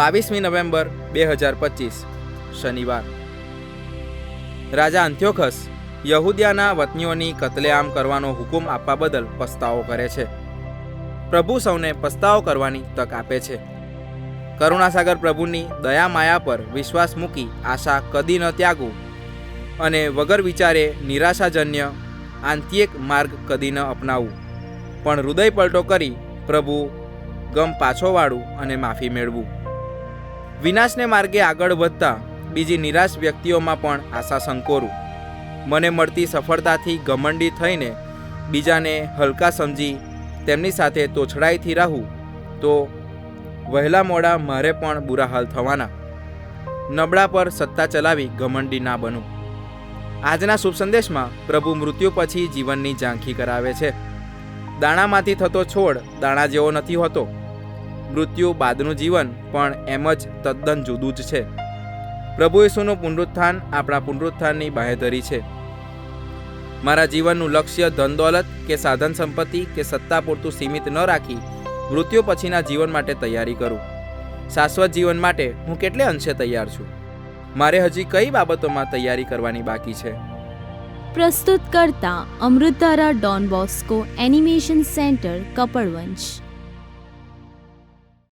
બાવીસમી નવેમ્બર બે હજાર પચીસ, શનિવાર. રાજા અંત્યોખસ યહૂદિયાના વતનીઓની કતલેઆમ કરવાનો હુકુમ આપવા બદલ પસ્તાવો કરે છે. પ્રભુ સૌને પસ્તાવો કરવાની તક આપે છે. કરુણાસાગર પ્રભુની દયા માયા પર વિશ્વાસ મૂકી આશા કદી ન ત્યાગવું અને વગર વિચારે નિરાશાજન્ય આંતિક માર્ગ કદી ન અપનાવવું પણ હૃદય પલટો કરી પ્રભુ ગમ પાછો વાળું અને માફી મેળવું. વિનાશને માર્ગે આગળ વધતા બીજી નિરાશ વ્યક્તિઓમાં પણ આશા સંકોરું. મને મળતી સફળતાથી ઘમંડી થઈને બીજાને હલકા સમજી તેમની સાથે તોછડાઈથી રહું તો વહેલા મોડા મારે પણ બુરા હાલ થવાના. નબળા પર સત્તા ચલાવી ઘમંડી ના બનું. આજના શુભ સંદેશમાં પ્રભુ મૃત્યુ પછી જીવનની ઝાંખી કરાવે છે. દાણામાંથી થતો છોડ દાણા જેવો નથી હોતો. મૃત્યુ બાદનું જીવન પણ એમ જ તદ્દન જુદું જ છે. પ્રભુ ઈસુનું પુનરુત્થાન આપણા પુનરુત્થાનની બાહેધરી છે. મારા જીવનનું લક્ષ્ય ધન દોલત કે સાધન સંપત્તિ કે સત્તા પૂરતું સીમિત ન રાખી મૃત્યુ પછીના જીવન માટે તૈયારી કરું. શાશ્વત જીવન માટે હું કેટલે અંશે તૈયાર છું? મારે હજી કઈ બાબતોમાં તૈયારી કરવાની બાકી છે? પ્રસ્તુત કરતા Amritdhara Don Bosco animation centre, Kapadvanj.